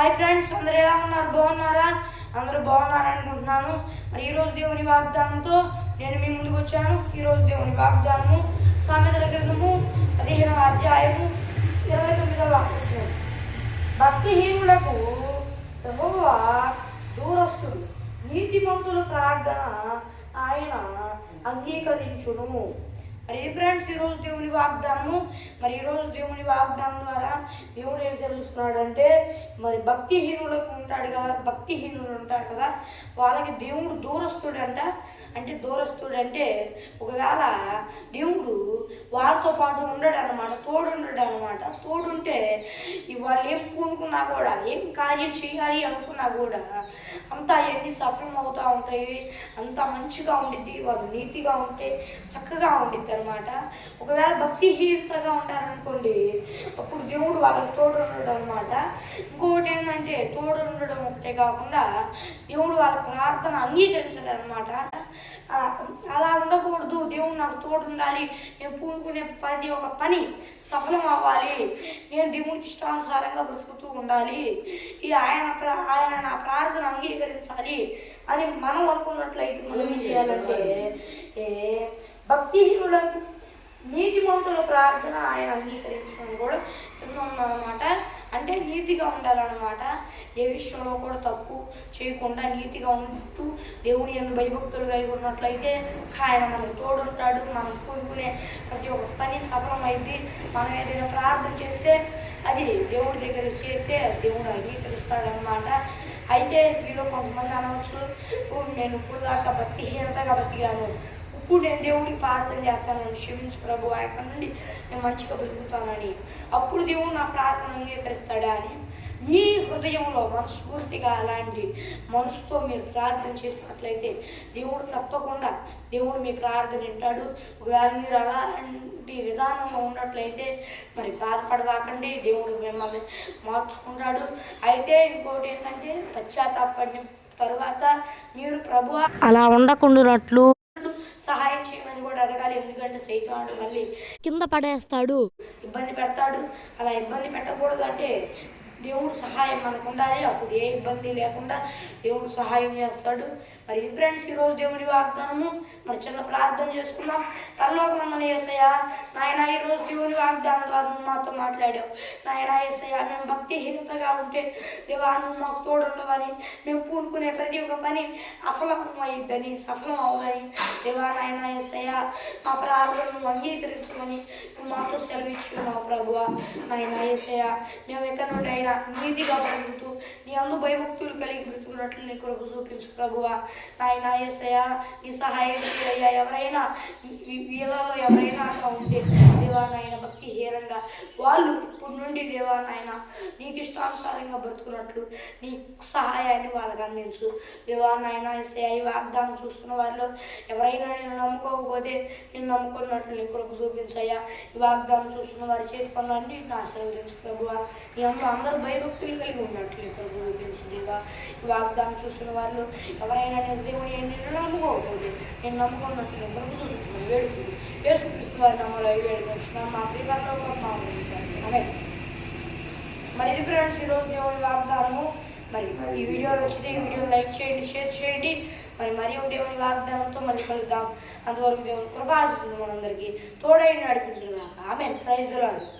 Hi friends అందరు ఎలా ఉన్నారు? బాగున్నారా? అందరూ బాగున్నారా అనుకుంటున్నాను. మరి ఈరోజు దేవుని వాగ్దానంతో నేను మీ ముందుకు వచ్చాను. ఈరోజు దేవుని వాగ్దానము సామెతల గ్రంథము పదిహేనవ అధ్యాయము ఇరవై తొమ్మిదవ వాక్యం భక్తిహీనులకు యెహోవా దూరస్తుడు. నీతిమంతుల ప్రార్థన ఆయన అంగీకరించును. మరి ఫ్రెండ్స్ ఈరోజు దేవుని వాగ్దానము? మరి ఈరోజు దేవుని వాగ్దానం ద్వారా దేవుడు ఏం తెలుస్తున్నాడంటే మరి భక్తిహీనులకు ఉంటాడు కదా భక్తిహీనులు ఉంటారు కదా వాళ్ళకి దేవుడు దూరస్తుడంట. అంటే దూరస్తుడంటే ఒకవేళ దేవుడు వాళ్ళతో పాటు ఉండడు అనమాట తోడు ఉండడు అనమాట తోడుంటే ఇవాళ వాళ్ళు ఏం పూనుకున్నా కూడా ఏం కార్యం చేయాలి అనుకున్నా కూడా అంతా అవన్నీ సఫలం అవుతూ ఉంటాయి అంతా మంచిగా ఉండిద్ది వాళ్ళు నీతిగా ఉంటే చక్కగా ఉండిద్ది అనమాట ఒకవేళ భక్తిహీనతగా ఉంటారనుకోండి అప్పుడు దేవుడు వాళ్ళకి తోడు ఉండడం అనమాట ఇంకొకటి ఏంటంటే తోడు ఉండడం ఒకటే కాకుండా దేవుడు వాళ్ళ ప్రార్థన అంగీకరించడం అనమాట అలా ఉండకూడదు. దేవుడు నాకు తోడు ఉండాలి నేను పూనుకునే పది ఒక పని సఫలం అవ్వాలి. నేను దేవుడికి ఇష్టానుసారంగా బ్రతుకుతూ ఉండాలి. ఈ ఆయన ఆయన నా ప్రార్థన అంగీకరించాలి అని మనం అనుకున్నట్లయితే మనం ఏం చేయాలంటే ఏ భక్తిహీనులకు నీతిమంతుల ప్రార్థన ఆయన అంగీకరించడం కూడా ఉందన్నమాట అంటే నీతిగా ఉండాలన్నమాట. ఏ విషయంలో కూడా తప్పు చేయకుండా నీతిగా ఉంటూ దేవుని ఎందు భయభక్తులు కలిగి ఉన్నట్లయితే ఆయన మనకు తోడుంటాడు మనం కోరుకునే ప్రతి ఒక్క పని సఫలమైంది. మనం ఏదైనా ప్రార్థన చేస్తే అది దేవుడి దగ్గర చేరితే దేవుడు అంగీకరిస్తాడనమాట అయితే మీలో కొంతమంది అనవచ్చు నేను ఇప్పుడు దాకా భక్తిహీనతగా బతికాను. ఇప్పుడు నేను దేవుడికి ప్రార్థన చేస్తానని క్షమించు ప్రభు ఆయన నుండి నేను మంచిగా బతుకుతానని అప్పుడు దేవుడు నా ప్రార్థన అంగీకరిస్తాడా అని మీ హృదయంలో మనస్ఫూర్తిగా అలాంటి మనసుతో మీరు ప్రార్థన చేసినట్లయితే దేవుడు తప్పకుండా దేవుడు మీ ప్రార్థన వింటాడు. ఒకవేళ మీరు అలాంటి విధానంలో ఉన్నట్లయితే మరి బాధపడవాకండి. దేవుడు మిమ్మల్ని మార్చుకుంటాడు. అయితే ఇంకోటి ఏంటంటే పశ్చాత్తాపడిన తరువాత మీరు ప్రభు అలా ఉండకుండానట్లు సహాయం చేయమని కూడా అడగాలి. ఎందుకంటే సైతాడు మళ్ళీ కింద పడేస్తాడు. ఇబ్బంది పెడతాడు. అలా ఇబ్బంది పెట్టకూడదు అంటే దేవుడు సహాయం మనకు ఉండాలి అప్పుడు ఏ ఇబ్బంది లేకుండా దేవుడు సహాయం చేస్తాడు. మరి ఫ్రెండ్స్ ఈరోజు దేవుని వాగ్దానము. మరి చిన్న ప్రార్థన చేసుకుందాం. పరలోకం మన ఏసయ్య నాయన ఈరోజు దేవుని వాగ్దానం ద్వారా నువ్వు మాతో మాట్లాడావు. నాయన ఏసయ్య మేము భక్తిహీనతగా ఉంటే దేవా నువ్వు మాకు తోడుండవని మేము పూనుకునే ప్రతి ఒక్క పని అఫలం అయ్యిద్దని సఫలం అవ్వదని దేవా నాయన ఏసయ్య మా ప్రార్థనను అంగీకరించమని నువ్వు మాతో సెలవిచ్చుకున్నావు ప్రభువ. నాయన ఏసయ్య మేము ఎక్కడ నుండి అయినా నీతిగా బ్రతుకుతూ నీ అందు భయభక్తులు కలిగి బ్రతుకున్నట్లు నీ కొరకు చూపించు ప్రభువ నాయన ఏసయ్య నీ సహాయం అయ్యా ఎవరైనా వీళ్ళలో ఎవరైనా అట్లా ఉంటే దేవా నాయన భక్తి హీనంగా వాళ్ళు ఇప్పటి నుండి దేవా నాయన నీకు ఇష్టానుసారంగా బ్రతుకున్నట్లు నీ సహాయాన్ని వాళ్ళకి అందించు దేవా నాయన ఏసయ్య ఈ వాగ్దానం చూస్తున్న వారిలో ఎవరైనా నేను నమ్ముకోకపోతే నేను నమ్ముకున్నట్లు నీ కొరకు చూపించయ్యా ఈ వాగ్దానం చూస్తున్న వారి చేతి పనులన్నీ నా ఆశీర్వదించు ప్రభువా నీ అందరూ అందరూ భయభక్తులు కలిగి ఉన్నట్లు ప్రభు కొరకు దేవా వాగ్దానం చూసిన వాళ్ళు ఎవరైనా నేను దేవుని నేను నమ్ముకోకూడదు నేను నమ్ముకున్నట్లు ప్రభు కొరకు చూపించు వేడుకుంది వేసుకుపిస్తూ వారి నమ్మలో వేడుకొచ్చిన మా ప్రియంలో మా అదే మరి ఇది ఫ్రెండ్స్ ఈరోజు దేవుని వాగ్దానము మరి ఈ వీడియో నచ్చితే ఈ వీడియో లైక్ చేయండి షేర్ చేయండి. మరి మరి ఒక దేవుని వాగ్దానంతో మళ్ళీ కలుద్దాం. అంతవరకు దేవుని కృపాశిస్తుంది మనందరికీ తోడైన నడిపించుగాక ఆమె ప్రైజ్ దొరాడు